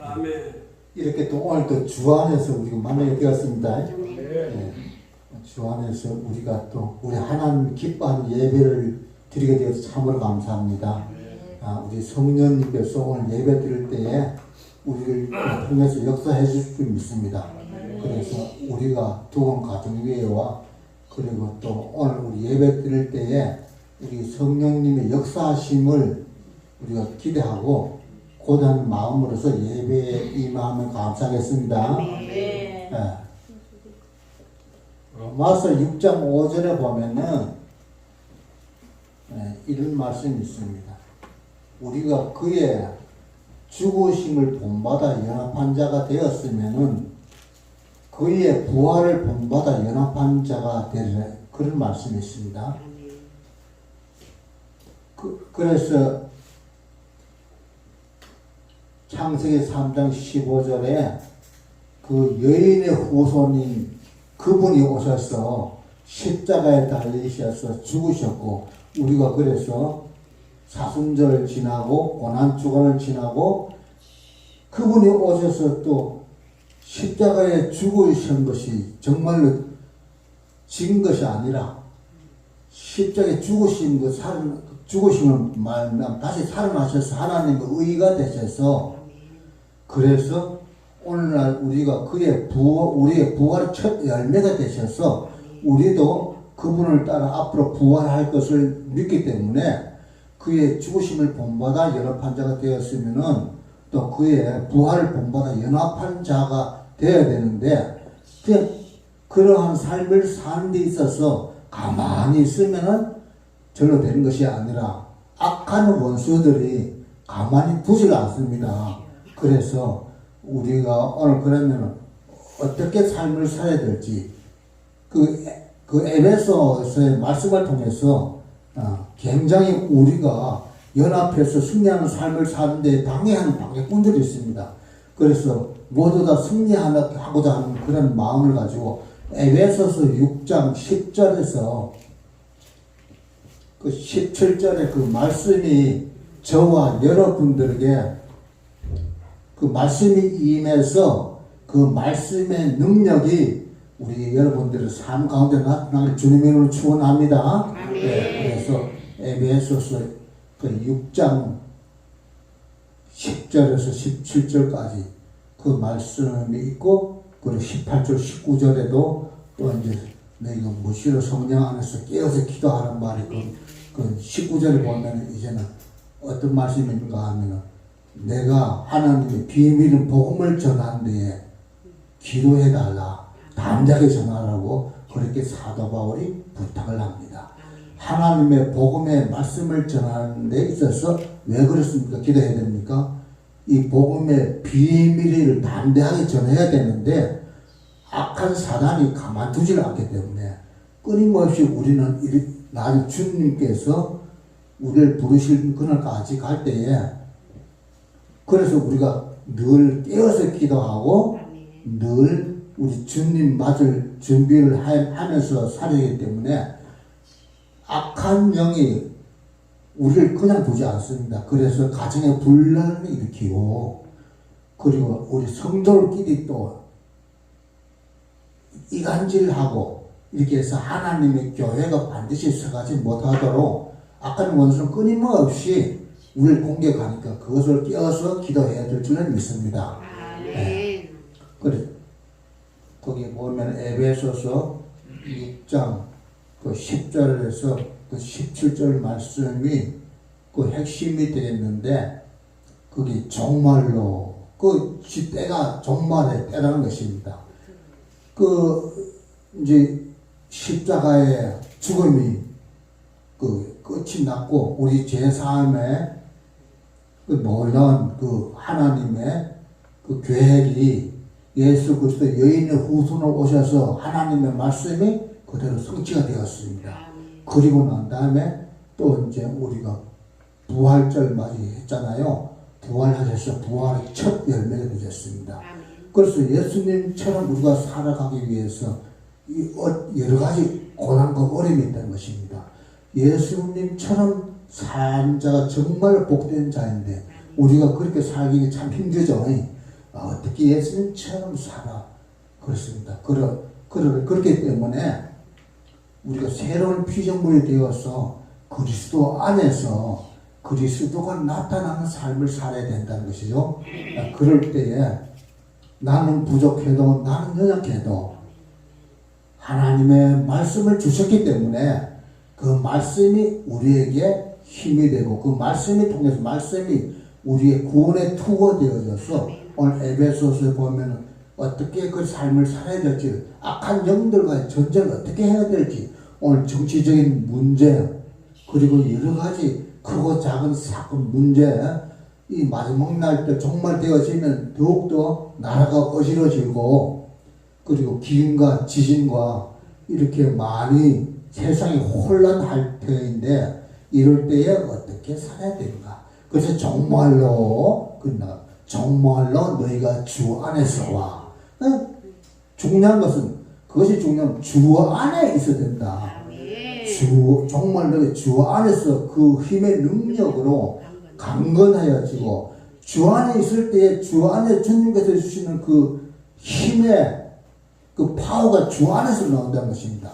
아멘. 이렇게 또 오늘 또주 안에서 우리가 만나게 되었습니다. 네. 예. 주 안에서 우리가 또 우리 하나님 기뻐하는 예배를 드리게 되어서 참으로 감사합니다. 아, 우리 성령님께서 오늘 예배 드릴 때에 우리를 통해서 역사해 주실 줄 믿습니다. 그래서 우리가 두번 가정교회와 그리고 또 오늘 우리 예배 드릴 때에 우리 성령님의 역사하심을 우리가 기대하고 고단 마음으로서 예배에 임하면 감사하겠습니다. 예. 로마서 6장 5절에 보면은 예, 이런 말씀이 있습니다. 우리가 그의 죽으심을 본받아 연합한 자가 되었으면은 그의 부활을 본받아 연합한 자가 되리라 그런 말씀이 있습니다. 그, 그래서 창세기 3장 15절에 그 여인의 후손인 그분이 오셔서 십자가에 달리셔서 죽으셨고 우리가 그래서 사순절 지나고 고난 주간을 지나고 그분이 오셔서 또 십자가에 죽으신 것이 정말로 진 것이 아니라 십자가에 죽으신 그 살, 죽으심을 말면 다시 살아나셔서 하나님의 의가 되셔서 그래서 오늘날 우리가 그의 부활, 우리의 부활 첫 열매가 되셔서 우리도 그분을 따라 앞으로 부활할 것을 믿기 때문에 그의 죽으심을 본받아 연합한 자가 되었으면은 또 그의 부활을 본받아 연합한 자가 되어야 되는데 그 그러한 삶을 사는 데 있어서 가만히 있으면은 절로 되는 것이 아니라 악한 원수들이 가만히 두질 않습니다. 그래서 우리가 오늘 그러면 어떻게 삶을 살아야 될지 그, 그 에베소서의 말씀을 통해서 어, 굉장히 우리가 연합해서 승리하는 삶을 사는데 방해하는 방해꾼들이 있습니다. 그래서 모두 다 승리하고자 하는 그런 마음을 가지고 에베소서 6장 10절에서 그 17절에 그 말씀이 저와 여러분들에게 그 말씀이 임해서 그 말씀의 능력이 우리 여러분들의 삶 가운데 나타나길 주님의 이름으로 축원합니다. 네, 그래서 에베소서 그 6장 10절에서 17절까지 그 말씀이 있고 그리고 18절 19절에도 또 이제 너희가 무시로 성령 안에서 깨어서 기도하는 말이 그, 그 19절에 보면 이제는 어떤 말씀인가 하면은 내가 하나님의 비밀은 복음을 데에 기도해달라. 담대하게 전하라고 그렇게 사도 바울이 부탁을 합니다. 하나님의 복음의 말씀을 전하는 데 있어서 왜 그렇습니까? 기도해야 됩니까? 이 복음의 비밀을 담대하게 전해야 되는데 악한 사단이 가만두질 않기 때문에 끊임없이 우리는 나중 주님께서 우리를 부르실 그날까지 갈 때에 그래서 우리가 늘 깨어서 기도하고 늘 우리 주님 맞을 준비를 하면서 살아야기 때문에 악한 영이 우리를 그냥 두지 않습니다. 그래서 가정에 분란을 일으키고 그리고 우리 성도들끼리 또 이간질하고 이렇게 해서 하나님의 교회가 반드시 서가지 못하도록 악한 원수는 끊임없이 우리를 공격하니까 그것을 깨어서 기도해야 될 줄은 믿습니다. 네. 그래 거기 보면 에베소서 6장 그 10절에서 그 17절 말씀이 그 핵심이 되겠는데 그게 정말로 그 때가 정말의 때라는 것입니다. 그 이제 십자가의 죽음이 그 끝이 났고 우리 제사함에 그 놀라운 그 하나님의 그 계획이 예수 그리스도 여인의 후손으로 오셔서 하나님의 말씀이 그대로 성취가 되었습니다. 그리고 난 다음에 또 이제 우리가 부활절 맞이했잖아요. 부활하셔서 부활의 첫 열매가 되셨습니다. 그래서 예수님처럼 우리가 살아가기 위해서 이 어, 여러 가지 고난과 어려움이 있다는 것입니다. 예수님처럼 산 자가 정말 복된 자인데 우리가 그렇게 살기 참 힘들죠. 아, 어떻게 예수님처럼 살아. 그렇습니다. 그러, 그러, 그렇기 때문에 우리가 새로운 피조물이 되어서 그리스도 안에서 그리스도가 나타나는 삶을 살아야 된다는 것이죠. 아, 그럴 때에 나는 부족해도 나는 연약해도 하나님의 말씀을 주셨기 때문에 그 말씀이 우리에게 힘이 되고 그 말씀이 통해서 말씀이 우리의 구원의 투가 되어져서 오늘 에베소서에 보면 어떻게 그 삶을 살아야 될지 악한 영들과의 전쟁을 어떻게 해야 될지 오늘 정치적인 문제 그리고 여러 가지 크고 작은 사건 문제 이 마지막 날 때 정말 되어지면 더욱더 나라가 어지러지고 그리고 기근과 지진과 이렇게 많이 세상이 혼란할 때인데 이럴 때에 어떻게 살아야 되는가 그래서 정말로 끝나 정말로 너희가 주 안에서와 어? 중요한 것은 그것이 중요한 주 안에 있어야 된다. 주 정말 너희 주 안에서 그 힘의 능력으로 강건하여지고 주 안에 있을 때에 주 안에 주님께서 주시는 그 힘의 그 파워가 주 안에서 나온다는 것입니다.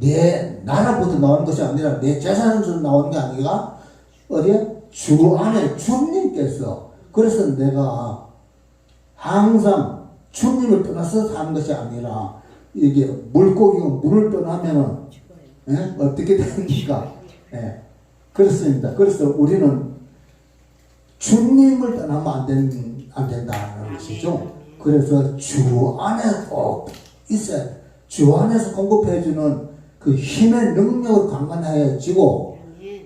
내 나라부터 나오는 것이 아니라 내 재산에서 나오는 게 아니라 어디에 주 안에 주님께서 그래서 내가 항상 주님을 떠나서 사는 것이 아니라 이게 물고기가 물을 떠나면은 예? 어떻게 됩니까? 예. 그렇습니다. 그래서 우리는 주님을 떠나면 안, 된, 안 된다는 것이죠. 그래서 주 안에 꼭 있어야 돼. 주 안에서 공급해주는 그 힘의 능력을 강건하여 지고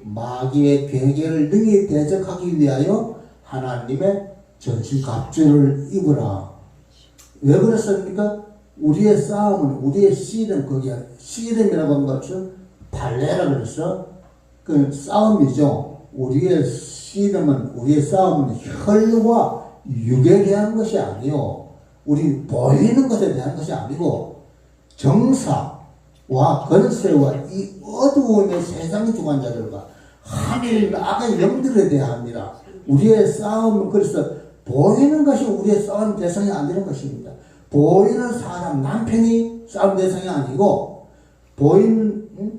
마귀의 괴계를 능히 대적하기 위하여 하나님의 전신 갑주를 입으라. 왜 그랬습니까? 우리의 싸움은 우리의 씨름 거기에 씨름이라고 하는 것은 발레라 그래서 그 싸움이죠. 우리의 씨름은 우리의 싸움은 혈과 육에 대한 것이 아니요. 우리 보이는 것에 대한 것이 아니고 정사 와 권세와 이 어두움의 세상의 주관자들과 하늘 악의 영들에 대합니다. 우리의 싸움은 그래서 보이는 것이 우리의 싸움 대상이 아니는 것입니다. 보이는 사람 남편이 싸움 대상이 아니고 보이는 응?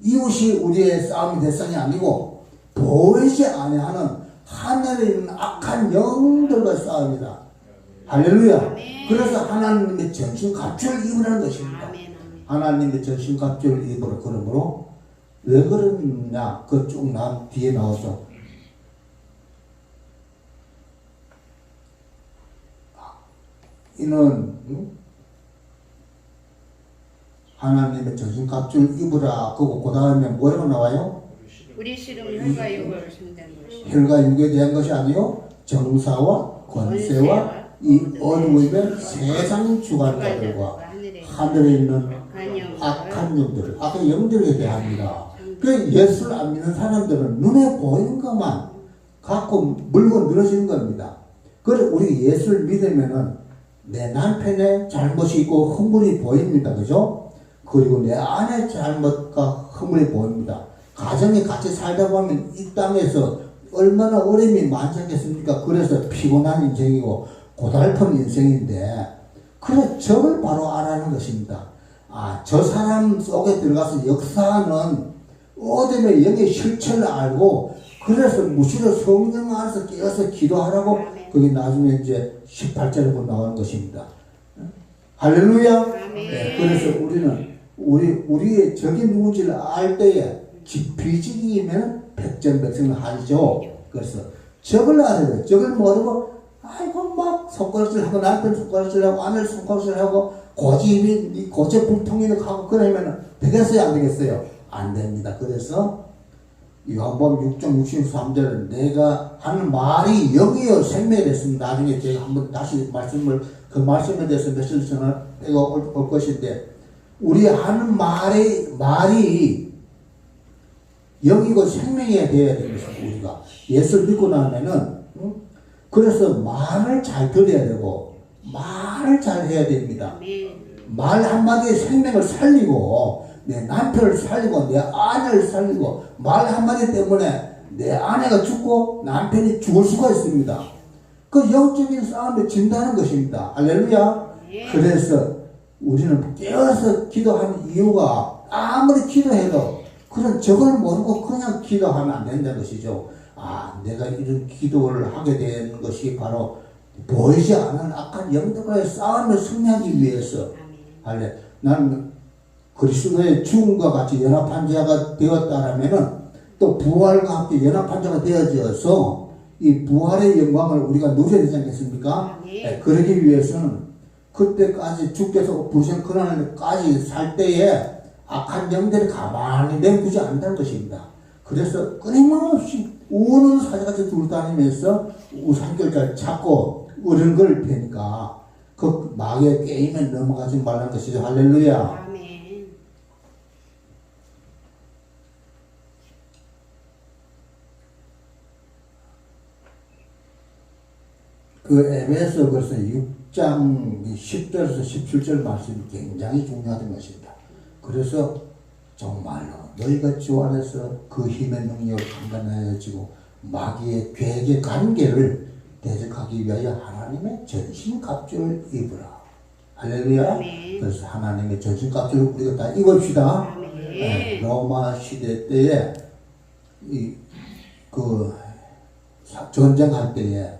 이웃이 우리의 싸움 대상이 아니고 보이지 아니하는 하늘에 있는 악한 영들과 싸웁니다. 할렐루야. 그래서 하나님의 전신 갑주를 입으라는 것입니다. 하나님의 전신 갑주를 입으라 그러므로 왜 그러냐 그쭉 난 뒤에 나와서 이는 응? 하나님의 전신 갑주를 입으라 그거 그 다음에 뭐라고 나와요? 우리 씨름 혈과 육을 상대한 것이. 혈과 육에 대한 것이 아니요 정사와 권세와 이 어두움의 세상 주관자들과 하늘에 있는 악한 영들, 악한 영들에 대합니다. 그 예수를 안 믿는 사람들은 눈에 보이는 것만 갖고 물고 늘어지는 겁니다. 그래 우리 예수를 믿으면은 내 남편의 잘못이 있고 허물이 보입니다. 그죠? 그리고 내 아내 잘못과 허물이 보입니다. 가정에 같이 살다 보면 이 땅에서 얼마나 어려움이 많겠습니까? 그래서 피곤한 인생이고 고달픈 인생인데 그래 저걸 바로 알아는 것입니다. 아, 저 사람 속에 들어가서 역사하는 어둠의 영의 실체를 알고 그래서 무시로 성령 안에서 깨어서 기도하라고 그게 나중에 이제 18절에 보면 나오는 것입니다. 할렐루야. 네, 그래서 우리는 우리 우리의 적이 누군지를 알 때에 기피지기면 백전백승을 하죠. 그래서 적을 알아야 돼. 적을 모르고 아이고 막 손가락질하고 남편 손가락질하고 아내 손가락질하고 고집이 고집불통이를 하고 그러면은 되겠어요 안 되겠어요? 안 됩니다. 그래서 요한복음 6장 63절은 내가 하는 말이 영이요 생명이 됐습니다. 나중에 제가 한번 다시 말씀을 그 말씀에 대해서 며칠 전에 내가 올, 올 것인데 우리 하는 말이 말이 영이고 생명이 되는 것입니다. 우리가 예수를 믿고 나면은 응? 그래서 말을 잘 들어야 되고 말을 잘 해야 됩니다. 말 한마디에 생명을 살리고 내 남편을 살리고 내 아내를 살리고 말 한마디 때문에 내 아내가 죽고 남편이 죽을 수가 있습니다. 그 영적인 싸움에 진다는 것입니다. 할렐루야. 예. 그래서 우리는 깨어서 기도하는 이유가 아무리 기도해도 그런 적을 모르고 그냥 기도하면 안 된다는 것이죠. 아, 내가 이런 기도를 하게 된 것이 바로 보이지 않는 악한 영들과의 싸움을 승리하기 위해서. 할래. 나는 그리스도의 죽음과 같이 연합한 자가 되었다라면은 또 부활과 함께 연합한 자가 되어져서 이 부활의 영광을 우리가 누려야 되지 않겠습니까? 예, 그러기 위해서는 그때까지 주께서 부르신 그날까지 살 때에 악한 영들이 가만히 내두지 않는다는 것입니다. 그래서 끊임없이 우는 사자같이 둘 다니면서 우산결자를 찾고 어른 걸 패니까 그 마귀의 게임에 넘어가지 말라는 것이죠. 할렐루야. 아멘. 그 에베소 그래서 6장 10절에서 17절 말씀이 굉장히 중요하다는 것입니다. 그래서 정말로 너희가 주 안에서 그 힘의 능력을 강간하여지고 마귀의 괴계 관계를 대적하기 위하여 하나님의 전신갑주를 입으라. 할렐루야. 아멘. 그래서 하나님의 전신갑주를 우리가 다 입읍시다. 네, 로마 시대 때에 이 그 전쟁할 때에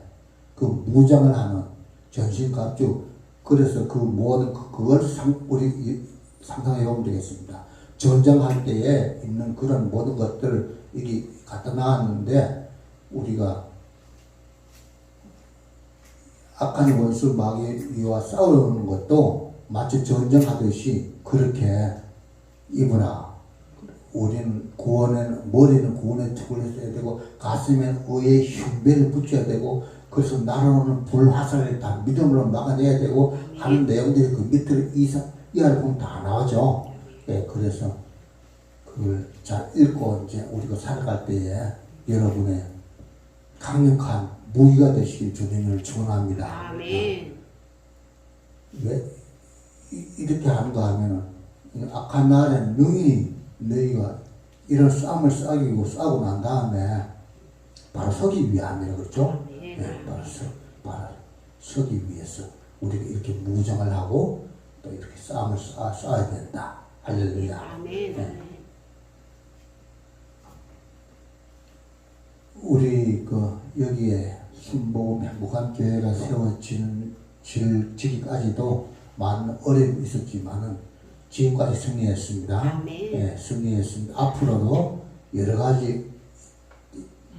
그 무장을 하는 전신갑주 그래서 그 모든 그- 그걸 상, 우리 이- 상상해 보면 되겠습니다. 전쟁할 때에 있는 그런 모든 것들 이게 갖다 놨는데 우리가 악한 원수 마귀와 싸우는 것도 마치 전쟁하듯이 그렇게 입으라. 우리는 구원에 머리는 구원의 턱을 했어야 되고 가슴에 의의 흉배를 붙여야 되고 그래서 날아오는 불화살을 다 믿음으로 막아내야 되고 하는 내용들이 그 밑을 이사 이하를 보면 다 나오죠. 예, 그래서 그걸 잘 읽고 이제 우리가 살아갈 때에 여러분의 강력한 무기가 되시길 주님을 축원합니다. 아멘. 왜 이- 이렇게 하는가 하면은 악한 날에 능히 너희가 이런 싸움을 싸기고 싸고 난 다음에 바로 서기 위함이라 그렇죠? 네, 바로 서, 바로 서기 위해서 우리가 이렇게 무장을 하고 또 이렇게 싸움을 싸, 싸야 된다. 할렐루야. 아멘. 네. 우리 그 여기에 순복음 행복한 교회가 세워진 질 지기까지도 많은 어려움이 있었지만은 지금까지 승리했습니다. 아멘. 예, 승리했습니다. 앞으로도 여러 가지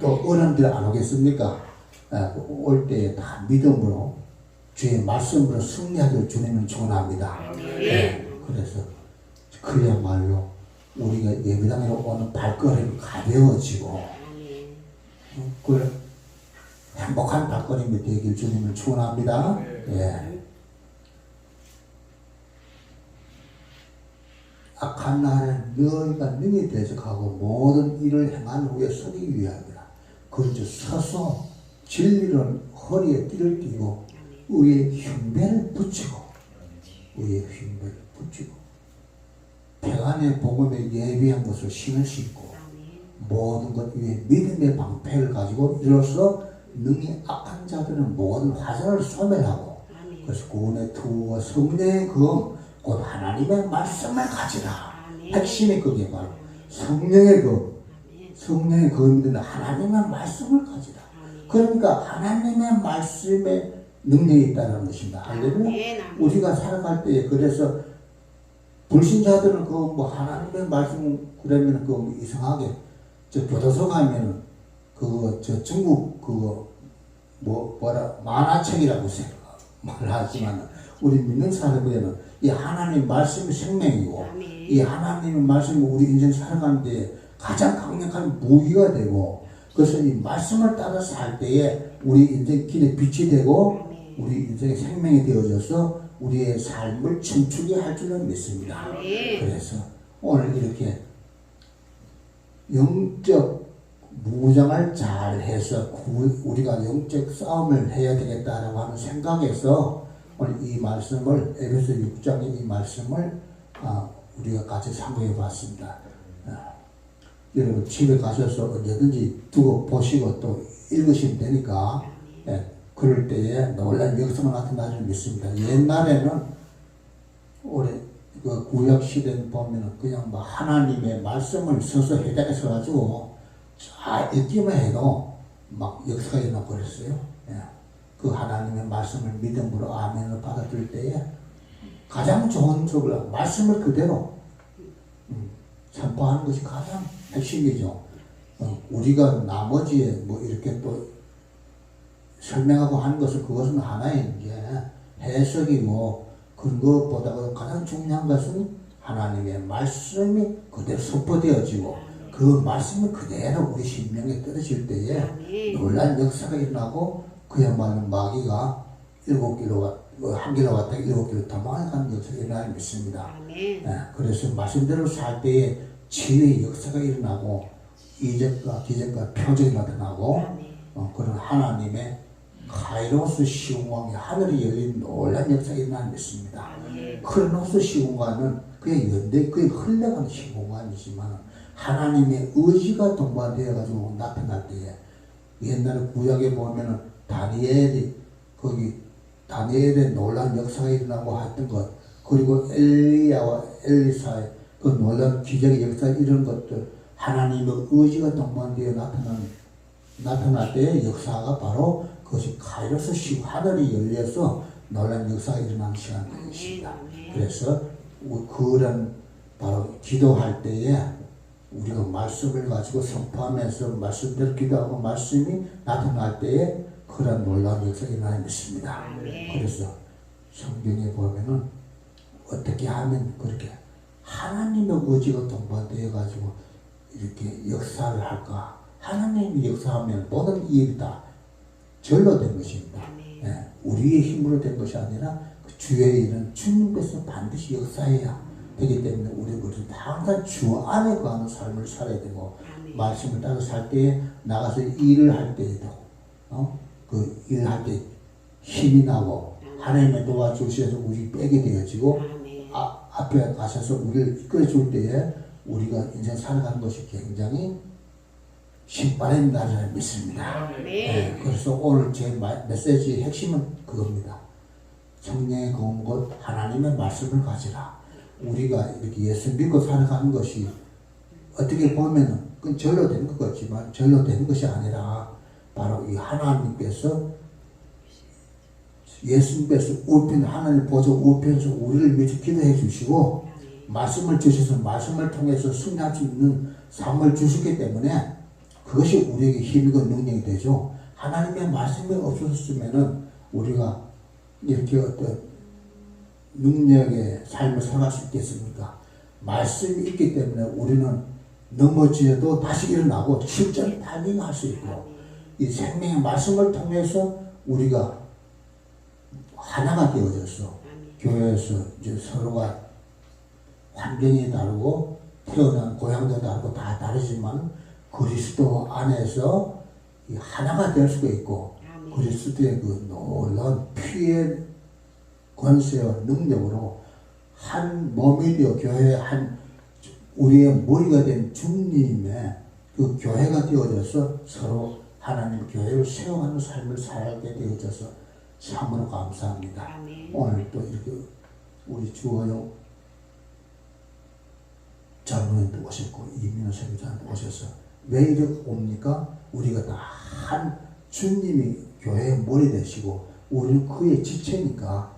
또 어려움들 안 오겠습니까? 예, 올 때에 다 믿음으로 주의 말씀으로 승리하기를 주님은 축원합니다. 예, 그래서 그야말로 우리가 예배당으로 오는 발걸음이 가벼워지고. 그 행복한 발걸음이 되길 주님을 축원합니다. 예. 악한 날에 너희가 능히 대적하고 모든 일을 행한 후에 서기 위함이라. 그런즉 서서 진리는 허리에 띠를 띠고 의의 흉배를 붙이고 의의 흉배를 붙이고 평안의 복음에 예비한 것을 신을 신고 아멘. 모든 것 위에 믿음의 방패를 가지고 이로써 능히 악한 자들은 모든 화살을 소멸하고. 그래서 구원의 투와 성령의 검, 곧 하나님의 말씀을 가지라. 핵심이 그게 바로 성령의 검, 아멘. 성령의 검이든 하나님의 말씀을 가지라. 그러니까 하나님의 말씀에 능력이 있다는 것입니다. 아멘. 우리가 살아갈 때에 그래서 불신자들은 그 뭐 하나님의 말씀 그러면 그 이상하게 저 교도소 가면 그거 저 중국 그거 뭐 뭐라 만화책이라고 생각 말하지만 우리 믿는 사람에게는 이 하나님 말씀이 생명이고 아멘. 이 하나님의 말씀이 우리 인생 살아가는데 가장 강력한 무기가 되고 그래서 이 말씀을 따라 살 때에 우리 인생 길에 빛이 되고. 우리 인생의 생명이 되어져서 우리의 삶을 춤추게 할 줄은 믿습니다. 그래서 오늘 이렇게 영적 무장을 잘 해서 구- 우리가 영적 싸움을 해야 되겠다라고 하는 생각에서 오늘 이 말씀을 에베소 6장의 이 말씀을 아, 우리가 같이 상고해 봤습니다. 아, 여러분 집에 가셔서 언제든지 두고 보시고 또 읽으시면 되니까 예, 그럴 때에 놀란 나타날 줄 믿습니다. 옛날에는 올해 그 구약 시대는 보면은 그냥 뭐 하나님의 말씀을 서서 해당해 서 가지고 잘 읽기만 해도 막 역사가 일어나 버렸어요. 예. 그 하나님의 말씀을 믿음으로 아멘을 받아들 때에 가장 좋은 쪽을 말씀을 그대로 음, 선포하는 것이 가장 핵심이죠. 어, 우리가 나머지에 뭐 이렇게 또 설명하고 하는 것은 그것은 하나의 이제 해석이고 근거보다 가장 중요한 것은 하나님의 말씀이 그대로 선포되어지고 그 말씀이 그대로 우리 심령에 떨어질 때에. 놀란 역사가 일어나고 그야말로 마귀가 일곱 길로 가- 어, 한 길로 갔다 일곱 길로 도망가는 역사가 일어나는 믿습니다. 아멘. 예, 그래서 말씀대로 살 때에 치유의 역사가 일어나고 이적과 기적과 표적이 나타나고. 어, 그런 하나님의 카이로스 시공왕의 하늘이 열린 놀란 역사가 믿습니다. 아멘. 크로노스 시공간은 그의 연대 그의 흘러가는 시공간이지만 하나님의 의지가 동반되어 가지고 나타날 때에 옛날에 구약에 보면은 다니엘이 거기 다니엘의 놀란 역사가 일어나고 했던 것 그리고 엘리야와 엘리사의 그 놀란 기적의 역사 이런 것들 하나님의 의지가 동반되어 나타나는 나타날 때의 역사가 바로 그것이 시 하늘이 열려서 놀란 역사가 일어나는 시간이. 아멘. 그래서 우- 그런 바로 기도할 때에 우리가 말씀을 가지고 선포하면서 말씀대로 기도하고 말씀이 나타날 때에 그런 놀라운 역사가 일어나는 것입니다. 아멘. 그래서 성경에 보면은 어떻게 하면 그렇게 하나님의 의지가 동반되어 가지고 이렇게 역사를 할까? 하나님이 역사하면 모든 일이 다 절로 된 것입니다. 예, 우리의 힘으로 된 것이 아니라 그 주의 일은 주님께서 반드시 역사해야 되기 때문에 우리는 그래서 항상 주 안에 거하는 삶을 살아야 되고 아멘. 말씀을 따라 살 때에 나가서 일을 할 때에도 어? 그 일할 때 힘이 나고 하나님의 도와주셔서 우리 빼게 되어지고. 아, 앞에 가셔서 우리를 이끌어 줄 때에 우리가 인생 살아가는 것이 굉장히 신바람이라는 믿습니다. 아멘. 네, 그래서 오늘 제 마- 메시지의 핵심은 그겁니다. 성령의 검은 곧 하나님의 말씀을 가지라. 우리가 이렇게 예수 믿고 살아가는 것이 어떻게 보면은 그건 절로 되는 것 같지만 절로 되는 것이 아니라 바로 이 하나님께서 예수님께서 우편 하나님 보조 우편에서 우리를 위해서 기도해 주시고 말씀을 주셔서 말씀을 통해서 승리할 수 있는 삶을 주셨기 때문에 그것이 우리에게 힘이고 능력이 되죠. 하나님의 말씀이 없었으면은 우리가 이렇게 어떤 능력의 삶을 살아갈 수 있겠습니까? 말씀이 있기 때문에 우리는 넘어지어도 다시 일어나고 실전 타밍할 수 있고 이 생명의 말씀을 통해서 우리가 하나가 되어져서 교회에서 이제 서로가 환경이 다르고 태어난 고향도 다르고 다 다르지만 그리스도 안에서 이 하나가 될 수가 있고 아멘. 그리스도의 그 놀라운 피의 권세와 능력으로 한 몸이 되어 교회의 한 우리의 머리가 된 주님의 그 교회가 되어져서 서로 하나님 교회를 세워가는 삶을 살게 되어져서 참으로 감사합니다. 아멘. 오늘 또 이렇게 우리 주호영 장로님도 오셨고 이민호 선교사님도 오셔서 왜 이렇게 옵니까? 우리가 다 한 주님이 교회의 머리 되시고 우리는 그의 지체니까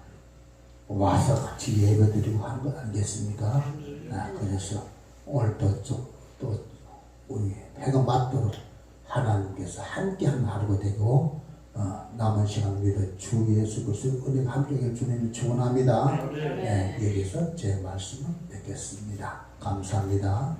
와서 같이 예배 드리고 하는 거 아니겠습니까? 아, 그래서 오늘 또, 좀- 또 우리 해가 맞도록 하나님께서 함께하는 하루가 되고 어, 남은 시간 위해 주 예수 그리스도 은혜가 함께 주님을 축원합니다. 네, 여기서 제 말씀을 맺겠습니다. 감사합니다.